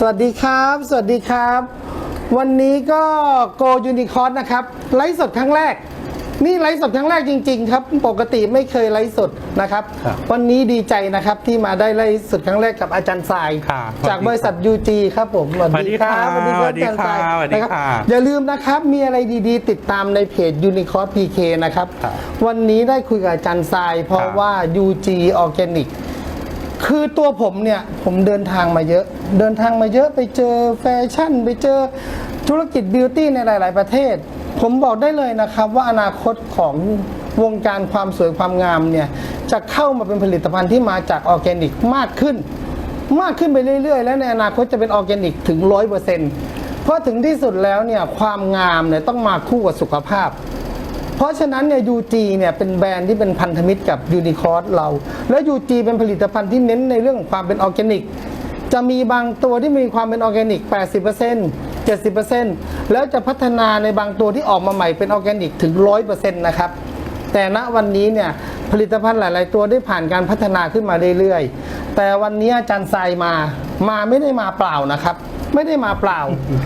สวัสดีครับ สวัสดีครับ วันนี้ก็โกยูนิคอร์นะครับ ไลฟ์สดครั้งแรก นี่ไลฟ์สดครั้งแรกจริง ๆ ครับ ปกติไม่เคยไลฟ์สดนะครับ ครับวันนี้ดีใจนะครับที่มาได้ไลฟ์สดครั้งแรกกับอาจารย์ทราย ครับจากบริษัท UG ครับผมสวัสดีครับสวัสดีครับอาจารย์ทรายสวัสดีนะครับครับอย่าลืมนะครับ มีอะไรดีๆ ติดตามในเพจ Unicorn PK นะครับ ครับวันนี้ได้คุยกับอาจารย์ทราย เพราะครับว่า UG Organic คือตัวผมเนี่ยผมเดินทางมาเยอะ เดินทางมาเยอะไปเจอแฟชั่น ไปเจอธุรกิจบิวตี้ในหลาย ๆ ประเทศ ผมบอกได้เลยนะครับว่าอนาคตของวงการความสวยความงามเนี่ยจะเข้ามาเป็นผลิตภัณฑ์ที่มาจากออร์แกนิกมากขึ้น มากขึ้นไปเรื่อย ๆ แล้วในอนาคตจะเป็นออร์แกนิกถึง 100%เพราะถึงที่สุดแล้วเนี่ยความงามเนี่ยต้องมาคู่กับสุขภาพ เพราะฉะนั้นเนี่ย UG เนี่ยเป็นแบรนด์ที่เป็นพันธมิตรกับยูนิคอร์สเรา และ UG เป็นผลิตภัณฑ์ที่เน้นในเรื่องของความเป็นออร์แกนิก จะมีบางตัวที่มีความเป็นออร์แกนิก 80% 70%แล้วจะพัฒนาในบางตัวที่ออกมาใหม่เป็นออร์แกนิกถึง 100%นะครับแต่ณวันนี้เนี่ยผลิตภัณฑ์หลาย ๆ ตัวได้ผ่านการพัฒนาขึ้นมาเรื่อย ๆ แต่วันนี้อาจารย์ทรายมา มาไม่ได้มาเปล่านะครับ ไม่ได้มาเปล่า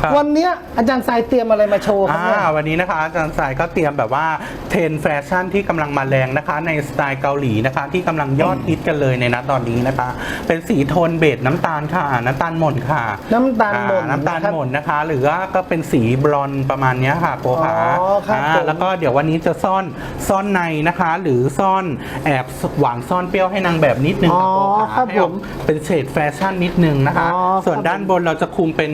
ครับ วันเนี้ยอาจารย์ทรายเตรียมอะไรมาโชว์ครับอ่าเนี่ยวันนี้นะคะอาจารย์สายก็เตรียมแบบว่าเทรนด์แฟชั่นที่กำลังมาแรงนะคะ ในสไตล์เกาหลีนะคะ ที่กำลังยอดฮิตกันเลยในนัดตอนนี้นะคะ เป็นสีโทนเบจน้ำตาลค่ะน้ำตาลหม่นค่ะน้ำตาลหม่นอ่น้ำตาลนะครับหม่นนะคะ หรือว่าก็เป็นสีบลอนด์ประมาณเนี้ยค่ะโกขาอ๋อครับอ่าผม แล้วก็เดี๋ยววันนี้จะซ่อนซ่อนในนะคะ หรือซ่อนแอบหวานซ่อนเปรี้ยวให้นางแบบนิดนึงอ๋อค่ะโกขาครับให้ออกผมเป็นเฉดแฟชั่นนิดนึงนะคะ อ๋อส่วนครับด้านบนเราจะคุมเป็น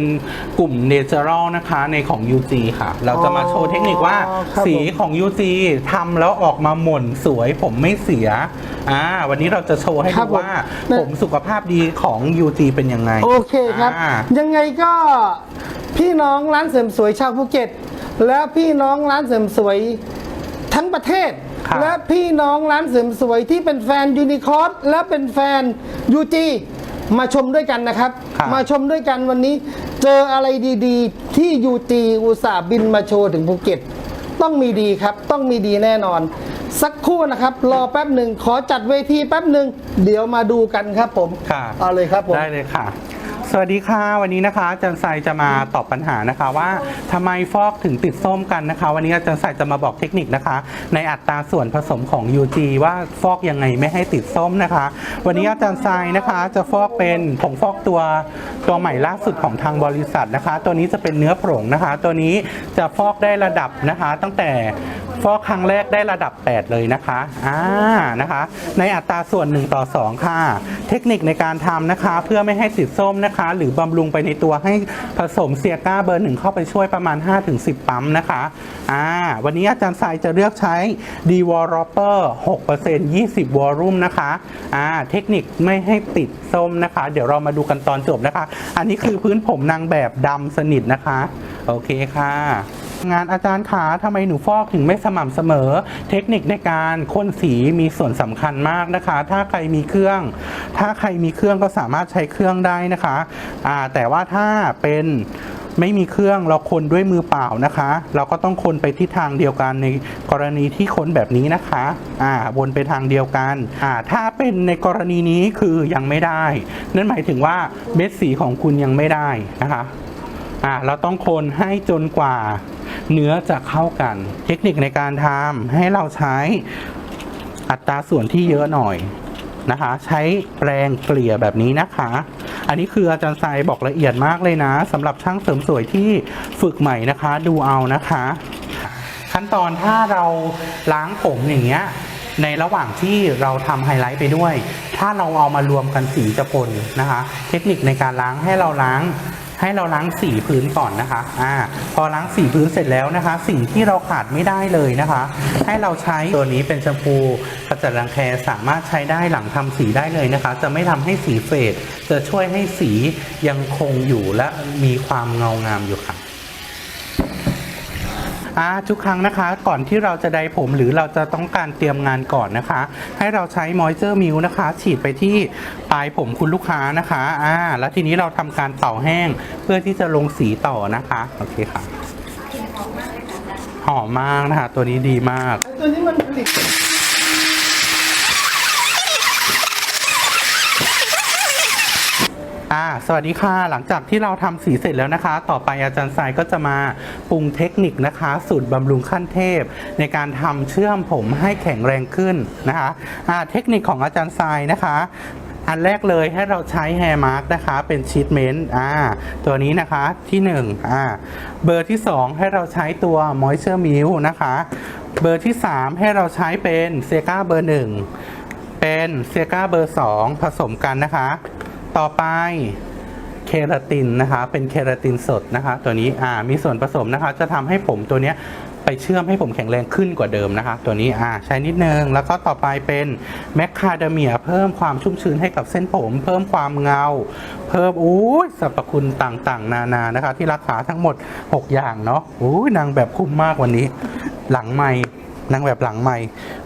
กลุ่มเนเจอรัลนะคะในของ UG ค่ะ เราจะมาโชว์เทคนิคว่าอ๋อครับสีผมของ UG ทำแล้วออกมาหม่นสวยผมไม่เสียอ่าวันนี้เราจะโชว์ให้ครัดูบผมว่าเนี่ยผมสุขภาพดีของ UG เป็นยังไง โอเคครับ อ่ายังไงก็พี่น้องร้านเสริมสวยชาวภูเก็ต และพี่น้องร้านเสริมสวยทั้งประเทศ ครับและพี่น้องร้านเสริมสวยที่เป็นแฟนยูนิคอร์สและเป็นแฟนยูจี มาชมด้วยกันนะครับ ครับ มาชมด้วยกันวันนี้ เจออะไรดีๆ ที่ยูจีอุตส่าห์บินมาโชว์ถึงภูเก็ต ต้องมีดีครับ ต้องมีดีแน่นอน สักครู่นะครับ รอแป๊บหนึ่งขอจัดเวทีแป๊บหนึ่งเดี๋ยวมาดูกันครับผมค่ะเอาเลยครับผม ได้เลยค่ะ สวัสดีค่ะวันนี้นะคะอาจารย์ไซจะมาตอบปัญหานะคะว่าทำไมฟอกถึงติดส้มกันนะคะ วันนี้อาจารย์ไซจะมาบอกเทคนิคนะคะ ในอัตราส่วนผสมของ UG ว่าฟอกยังไงไม่ให้ติดส้มนะคะ วันนี้อาจารย์ไซนะคะจะฟอกเป็นผงฟอกตัวตัวใหม่ล่าสุดของทางบริษัทนะคะ ตัวนี้จะเป็นเนื้อผงนะคะ ตัวนี้จะฟอกได้ระดับนะคะ ตั้งแต่ฟอกครั้งแรกได้ระดับ 8 เลยนะคะอ่านะคะ ในอัตราส่วน 1 ต่อ 2 ค่ะ เทคนิคในการทำนะคะ เพื่อไม่ให้ติดส้มนะคะหรือบำรุงไปในตัวให้ผสมเซียก้าเบอร์หนึ่งเข้าไปช่วยประมาณ 5-10 ปั๊มนะคะอ่าวันนี้อาจารย์ทรายจะเลือกใช้ d w a l o p e r 6% 20 วอลลุ่มนะคะอ่าเทคนิคไม่ให้ติดส้มนะคะ เดี๋ยวเรามาดูกันตอนจบนะคะ อันนี้คือพื้นผมนางแบบดำสนิทนะคะ โอเคค่ะ งานอาจารย์ขาทำไมหนูฟอกถึงไม่สม่ำเสมอ เทคนิคในการพ่นสีมีส่วนสำคัญมากนะคะ ถ้าใครมีเครื่อง ถ้าใครมีเครื่องก็สามารถใช้เครื่องได้นะคะอ่าแต่ว่าถ้าเป็นไม่มีเครื่องเราคนด้วยมือเปล่านะคะ เราก็ต้องคนไปทิศทางเดียวกันในกรณีที่คนแบบนี้นะคะอ่าวนไปทางเดียวกันอ่าถ้าเป็นในกรณีนี้คือยังไม่ได้ นั่นหมายถึงว่าเม็ดสีของคุณยังไม่ได้นะคะอะเราต้องคนให้จนกว่า เนื้อจะเข้ากัน เทคนิคในการทำให้เราใช้อัตราส่วนที่เยอะหน่อยนะคะ ใช้แปรงเกลี่ยแบบนี้นะคะ อันนี้คืออาจารย์ทรายบอกละเอียดมากเลยนะสำหรับช่างเสริมสวยที่ฝึกใหม่นะคะ ดูเอานะคะ ขั้นตอนถ้าเราล้างผมอย่างเงี้ยในระหว่างที่เราทำไฮไลท์ไปด้วย ถ้าเราเอามารวมกันสีจะปนนะคะ เทคนิคในการล้างให้เราล้าง ให้เราล้างสีพื้นก่อนนะคะอ่าพอล้างสีพื้นเสร็จแล้วนะคะ สิ่งที่เราขาดไม่ได้เลยนะคะ ให้เราใช้ตัวนี้เป็นแชมพูกระจัดรังแคสามารถใช้ได้หลังทำสีได้เลยนะคะ จะไม่ทำให้สีเฟดจะช่วยให้สียังคงอยู่และมีความเงางามอยู่ค่ะ อ่าทุกครั้งนะคะ ก่อนที่เราจะไดผมหรือเราจะต้องการเตรียมงานก่อนนะคะ ให้เราใช้มอยเจอร์มิลนะคะ ฉีดไปที่ปลายผมคุณลูกค้านะคะอ่าแล้วทีนี้เราทำการเป่าแห้งเพื่อที่จะลงสีต่อนะคะโอเคค่ะหอมมากนะคะ ตัวนี้ดีมาก ตัวนี้มันผลิต อ อ่า สวัสดีค่ะ หลังจากที่เราทำสีเสร็จแล้วนะคะ ต่อไปอาจารย์ทรายก็จะมาปรุงเทคนิคนะคะ สูตรบำรุงขั้นเทพ ในการทำเชื่อมผมให้แข็งแรงขึ้นนะคะอ่าเทคนิคของอาจารย์ทรายนะคะอันแรกเลยให้เราใช้แฮร์มาร์กนะคะ เป็นชีทเมนต์อ่าตัวนี้นะคะที่1อ่าเบอร์ที่ 2 ให้เราใช้ตัวมอยเจอร์มิลนะคะเบอร์ที่ 3 ให้เราใช้เป็นเซกาเบอร์ 1 เป็นเซกาเบอร์ 2 ผสมกันนะคะ ต่อไป เคราตินนะคะ เป็นเคราตินสดนะคะ ตัวนี้อ่ามีส่วนผสมนะคะ จะทำให้ผมตัวเนี้ยไปเชื่อมให้ผมแข็งแรงขึ้นกว่าเดิมนะคะ ตัวนี้อ่าใช้นิดนึง แล้วก็ต่อไปเป็นแมคคาเดเมียเพิ่มความชุ่มชื้นให้กับเส้นผม เพิ่มความเงา เพิ่มอู้สรรพคุณต่างๆ นานานะคะ ที่ราคาทั้งหมด 6 อย่างเนาะอู้นางแบบคุ้มมากวันนี้ หลังไม่นางแบบหลังใหม่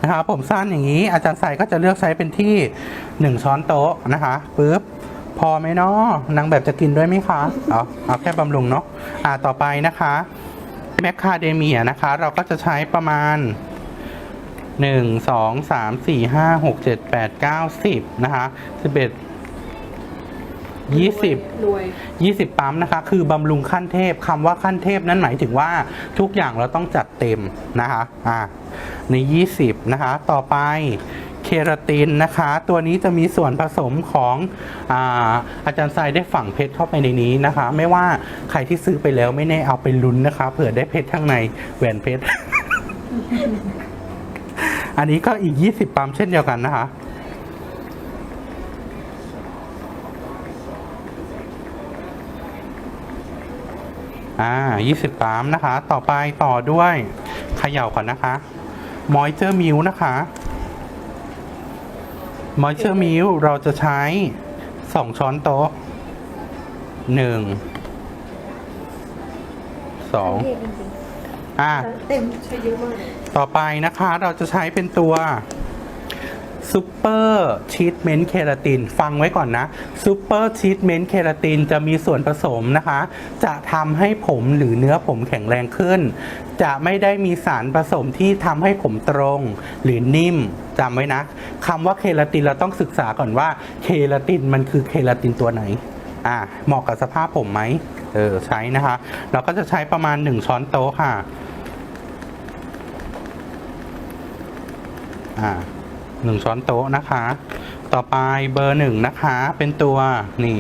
นะครับผมสั้นอย่างนี้อาจารย์ใส่ก็จะเลือกใช้เป็นที่ 1 ช้อนโต๊ะนะคะปึ๊บ พอไหมเนาะนางแบบจะกินด้วยไหมคะเอาเอาแค่บำรุงเนาะอ่าต่อไปนะคะแมคคาเดเมียนะคะ เราก็จะใช้ประมาณ 1 2 3 4 5 6 7 8 9 10 นะคะ 11 20รวย20ปั๊มนะคะ คือบำรุงขั้นเทพคำว่าขั้นเทพนั้นหมายถึงว่าทุกอย่างเราต้องจัดเต็มนะคะ อ่าใน20นะคะ ต่อไป เคราตินนะคะ ตัวนี้จะมีส่วนผสมของอาอาจารย์ทรายได้ฝังเพชรเข้าไปในนี้นะคะ ไม่ว่าใครที่ซื้อไปแล้วไม่แน่เอาไปลุ้นนะคะ เผื่อได้เพชรข้างในแหวนเพชร อันนี้ก็อีก 20 ปั๊มเช่นเดียวกันนะคะอ่า20ปั๊มนะคะ ต่อไปต่อด้วยเขย่าก่อนนะคะมอยเจอร์มิลนะคะ มอยเจอร์มิลเราจะใช้2ช้อนโต๊ะ1 2อ่าเต็มใช้เยอะมากเลยต่อไปนะคะเราจะใช้เป็นตัว ซูเปอร์ชีทเมนต์เคราติน ฟังไว้ก่อนนะซูเปอร์ชีทเมนต์เคราตินจะมีส่วนผสมนะคะ จะทำให้ผมหรือเนื้อผมแข็งแรงขึ้น จะไม่ได้มีสารผสมที่ทำให้ผมตรง หรือนิ่มจำไว้นะคำว่าเคราตินเราต้องศึกษาก่อนว่าเคราตินมันคือเคราตินตัวไหนอ่าเหมาะกับสภาพผมไหมเออใช้นะคะ เราก็จะใช้ประมาณ 1 ช้อนโต๊ะค่ะอ่า หนึ่งช้อนโต๊ะนะคะ ต่อไปเบอร์หนึ่งนะคะ เป็นตัวนี่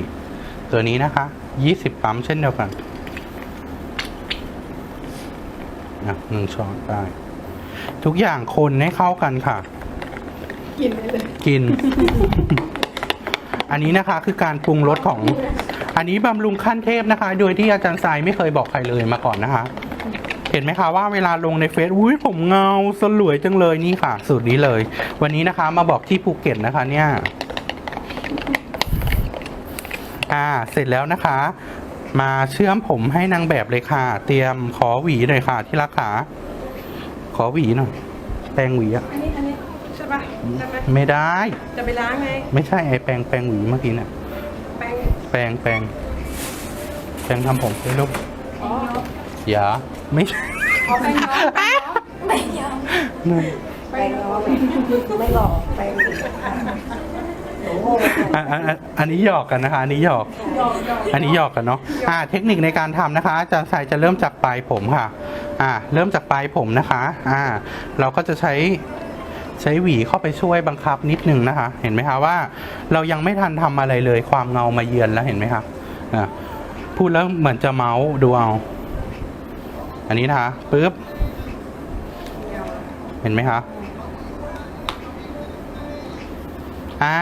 ตัวนี้นะคะยี่สิบปั๊มเช่นเดียวกันอะหนึ่งช้อนได้ ทุกอย่างคนให้เข้ากันค่ะ กินได้เลย กิน อันนี้นะคะคือการปรุงรสของ อันนี้บำรุงขั้นเทพนะคะ โดยที่อาจารย์ทรายไม่เคยบอกใครเลยมาก่อนนะคะ เห็นไหมคะว่าเวลาลงในเฟซอุ้ยผมเงาสลวยจังเลยนี่ค่ะ สูตรนี้เลย วันนี้นะคะมาบอกที่ภูเก็ตนะคะเนี่ยอ่าเสร็จแล้วนะคะ มาเชื่อมผมให้นางแบบเลยค่ะ เตรียมขอหวีหน่อยค่ะ ที่รักขาขอหวีหน่อยแปรงหวีอะอันนี้อันนี้ใช่ปะได้ไหมไม่ได้ จะไปล้างไง ไม่ใช่ไอแปรงแปรงหวีเมื่อกี้เนี่ยแป้งแปรงแปรงแปรงทำผมให้ลูกอ๋ออย่า ไม่ใช่เอาแป้งย้อมนั่นแป้งย้อมไม่หลอกไปหนูโง่อะอะอะอันนี้หยอกกันนะคะ อันนี้หยอกอันนี้หยอกกันเนาะ อ่า เทคนิคในการทำนะคะ อาจารย์สายจะเริ่มจากปลายผมค่ะ อ่า เริ่มจากปลายผมนะคะ อ่า เราก็จะใช้ใช้หวีเข้าไปช่วยบังคับนิดนึงนะคะ เห็นไหมคะว่า เรายังไม่ทันทำอะไรเลย ความเงามาเยือนแล้วเห็นไหมคะ อ่า พูดแล้วเหมือนจะเมาส์ดูเอา อันนี้นะคะปึ๊บเห็นไหมคะอ่า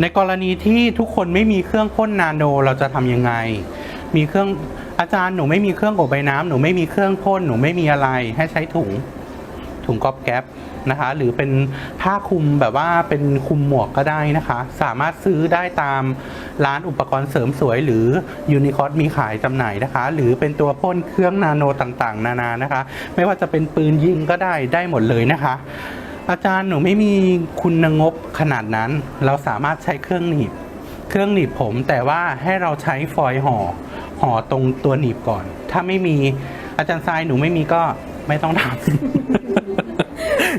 ในกรณีที่ทุกคนไม่มีเครื่องพ่นนาโนเราจะทำยังไง มีเครื่องอาจารย์หนูไม่มีเครื่องอบใบน้ำหนูไม่มีเครื่องพ่นหนูไม่มีอะไรให้ใช้ถุง ถุงก๊อบแก๊ปนะคะ หรือเป็นผ้าคลุมแบบว่าเป็นคลุมหมวกก็ได้นะคะ สามารถซื้อได้ตามร้านอุปกรณ์เสริมสวย หรือยูนิคอร์มีขายจำหน่ายนะคะ หรือเป็นตัวพ่นเครื่องนาโนต่างๆ นานานะคะ ไม่ว่าจะเป็นปืนยิงก็ได้ได้หมดเลยนะคะอาจารย์หนูไม่มีคุณงบขนาดนั้น เราสามารถใช้เครื่องหนีบ เครื่องหนีบผมแต่ว่าให้เราใช้ฟอยล์ห่อห่อตรงตัวหนีบก่อน ถ้าไม่มีอาจารย์ทรายหนูไม่มีก็ไม่ต้องทำ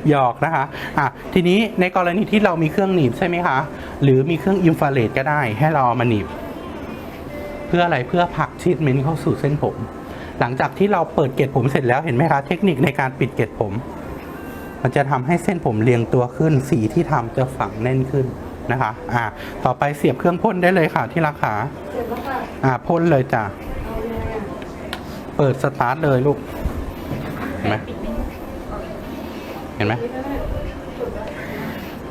หยอกนะคะอะทีนี้ในกรณีที่เรามีเครื่องหนีบใช่ไหมคะ หรือมีเครื่องอินฟราเรดก็ได้ ให้เราเอามาหนีบ เพื่ออะไรเพื่อผลักชีทเมนต์เข้าสู่เส้นผม หลังจากที่เราเปิดเกล็ดผมเสร็จแล้วเห็นไหมคะ เทคนิคในการปิดเกล็ดผม มันจะทำให้เส้นผมเรียงตัวขึ้นสีที่ทำจะฝังแน่นขึ้นนะคะอ่าต่อไปเสียบเครื่องพ่นได้เลยค่ะที่ราคาเสร็จแล้วค่ะอ่าพ่นเลยจ้ะเอาเลยอะเปิดสตาร์ทเลยลูกเห็นไหม เห็นไหม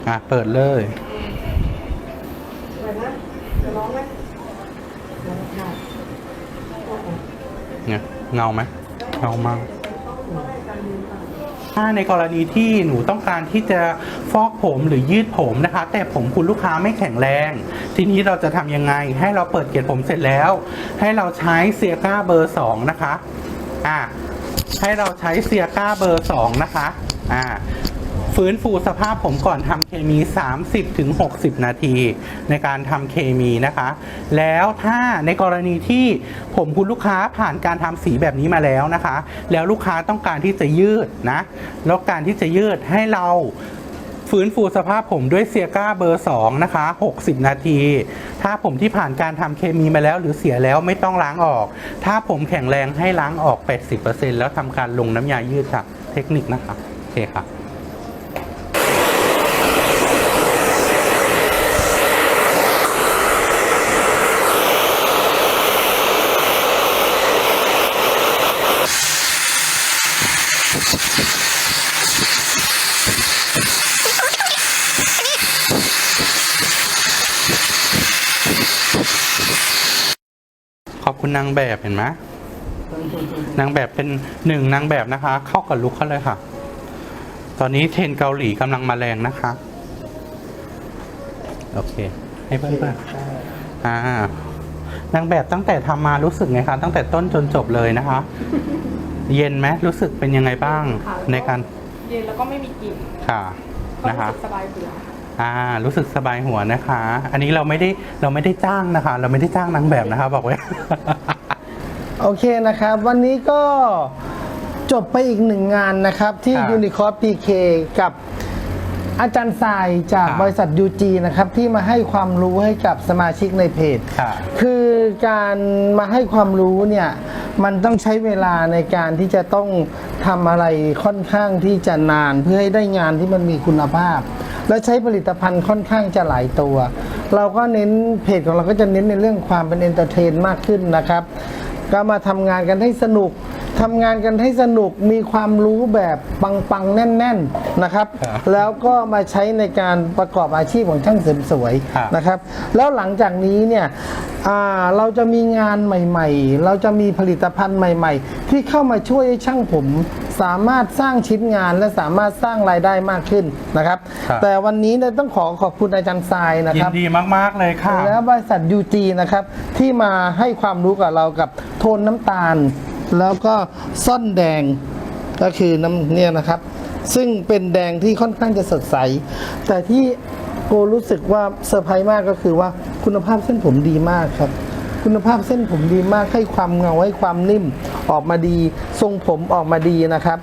อะ เปิดเลยสวยนะจะร้องไหมเนี่ยเงาไหมเงามากถ้าในกรณีที่หนูต้องการที่จะฟอกผมหรือยืดผมนะคะ แต่ผมคุณลูกค้าไม่แข็งแรง ทีนี้เราจะทำยังไง ให้เราเปิดเกล็ดผมเสร็จแล้ว ให้เราใช้เซียก้าเบอร์สองนะคะ อ่าให้เราใช้เซียก้าเบอร์สองนะคะ อ่าฟื้นฟูสภาพผมก่อนทำเคมี 30-60 นาที ในการทำเคมีนะคะ แล้วถ้าในกรณีที่ผมคุณลูกค้าผ่านการทำสีแบบนี้มาแล้วนะคะ แล้วลูกค้าต้องการที่จะยืดนะ แล้วการที่จะยืดให้เราฟื้นฟูสภาพผมด้วยเซียก้าเบอร์ 2 นะคะ 60 นาที ถ้าผมที่ผ่านการทำเคมีมาแล้วหรือเสียแล้วไม่ต้องล้างออก ถ้าผมแข็งแรงให้ล้างออก 80%แล้วทำการลงน้ำยายืดค่ะ เทคนิคนะคะ เคค่ะขอบคุณนางแบบเห็นไหมนางแบบเป็นหนึ่งนางแบบนะคะ เข้ากับลุคเขาเลยค่ะ ตอนนี้เทรนด์เกาหลีกำลังมาแรงนะคะ โอเค ให้เพื่อนๆอ่านางแบบตั้งแต่ทำมารู้สึกไงคะ ตั้งแต่ต้นจนจบเลยนะคะ เย็นไหมรู้สึกเป็นยังไงบ้างในการเย็นแล้วก็ไม่มีกลิ่นค่ะก็นะคะรู้สึกสบายหัวอ่า รู้สึกสบายหัวนะคะ อันนี้เราไม่ได้เราไม่ได้จ้างนะคะ เราไม่ได้จ้างนางแบบนะคะ บอกไว้ โอเคนะครับ วันนี้ก็ จบไปอีกหนึ่งงานนะครับ ที่ครับ Unicorn PK กับอาจารย์ทรายจากครับบริษัท UG นะครับ ที่มาให้ความรู้ให้กับสมาชิกในเพจค่ะคือการมาให้ความรู้เนี่ย มันต้องใช้เวลาในการที่จะต้องทำอะไรค่อนข้างที่จะนานเพื่อให้ได้งานที่มันมีคุณภาพ และใช้ผลิตภัณฑ์ค่อนข้างจะหลายตัว เราก็เน้นเพจของเราก็จะเน้นในเรื่องความเป็นเอนเตอร์เทนมากขึ้นนะครับ ก็มาทำงานกันให้สนุก ทำงานกันให้สนุกมีความรู้แบบปังๆ แน่น ๆนะครับ ครับแล้วก็มาใช้ในการประกอบอาชีพของช่างเสริมสวยครับ นะครับ แล้วหลังจากนี้เนี่ยอ่าเราจะมีงานใหม่ๆ เราจะมีผลิตภัณฑ์ใหม่ ๆ ที่เข้ามาช่วยให้ช่างผม สามารถสร้างชิ้นงานและสามารถสร้างรายได้มากขึ้นนะครับ ครับ แต่วันนี้เนี่ยต้องขอขอบคุณอาจารย์ทรายนะยิคนรับดีมาก ๆ เลยค่ะ และบริษัท UG นะครับ ที่มาให้ความรู้กับเรากับโทนน้ำตาล แล้วก็ซ่อนแดงก็คือน้ำเนี่ยนะครับ ซึ่งเป็นแดงที่ค่อนข้างจะสดใส แต่ที่โกรู้สึกว่าเซอร์ไพรส์มากก็คือว่าคุณภาพเส้นผมดีมากครับ คุณภาพเส้นผมดีมากให้ความเงาให้ความนิ่มออกมาดี ทรงผมออกมาดีนะครับ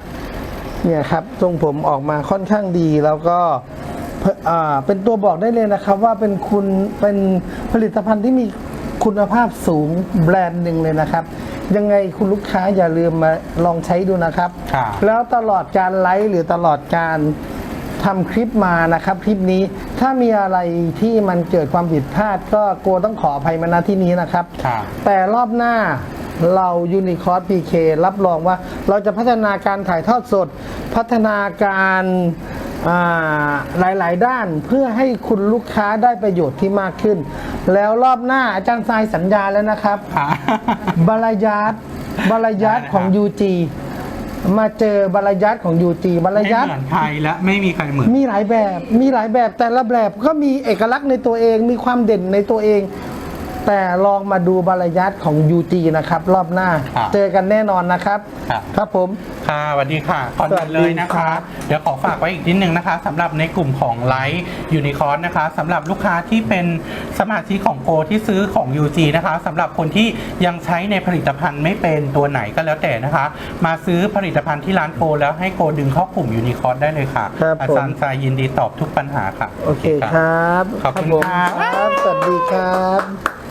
เนี่ยครับทรงผมออกมาค่อนข้างดีแล้วก็เอ่ออ่าเป็นตัวบอกได้เลยนะครับว่าเป็นคุณเป็นผลิตภัณฑ์ที่มีคุณภาพสูงแบรนด์หนึ่งเลยนะครับ ยังไงคุณลูกค้าอย่าลืมมาลองใช้ดูนะครับ ครับแล้วตลอดการไลฟ์หรือตลอดการทำคลิปมานะครับ คลิปนี้ถ้ามีอะไรที่มันเกิดความผิดพลาด ก็โกต้องขออภัยมาณที่นี้นะครับ ครับ แต่รอบหน้าเรายูนิคอร์ PK รับรองว่าเราจะพัฒนาการถ่ายทอดสด พัฒนาการอ่าหลาย ๆ ด้านเพื่อให้คุณลูกค้าได้ประโยชน์ที่มากขึ้น แล้วรอบหน้าอาจารย์ทรายสัญญาแล้วนะครับค่ะบาลายาตบาลายาตของ UG มาเจอบาลายาตของ UG บาลาไม่ยาตเหมือนใครและไม่มีใครเหมือน มีหลายแบบ มีหลายแบบแต่ละแบบก็มีเอกลักษณ์ในตัวเอง มีความเด่นในตัวเอง แต่ลองมาดูบาลยัตของ UG นะครับ รอบหน้า ครับเจอกันแน่นอนนะครับ ครับ ครับผม ค่ะสวัสดีค่ะก่อนอื่นเลยนะคะเดี๋ยวขอฝากไว้อีกนิดนึงนะคะสำหรับในกลุ่มของไลท์ยูนิคอร์นะคะสำหรับลูกค้าที่เป็นสมาชิกของโกที่ซื้อของ UG นะคะสำหรับคนที่ยังใช้ในผลิตภัณฑ์ไม่เป็นตัวไหนก็แล้วแต่นะคะ มาซื้อผลิตภัณฑ์ที่ร้านโกแล้วให้โกดึงเข้ากลุ่มยูนิคอร์ได้เลยค่ะ ครับอาผมจารย์ทรายยินดีตอบทุกปัญหาค่ะ โอเคครับขอบคุณผมค่ะครับ สวัสดีครับ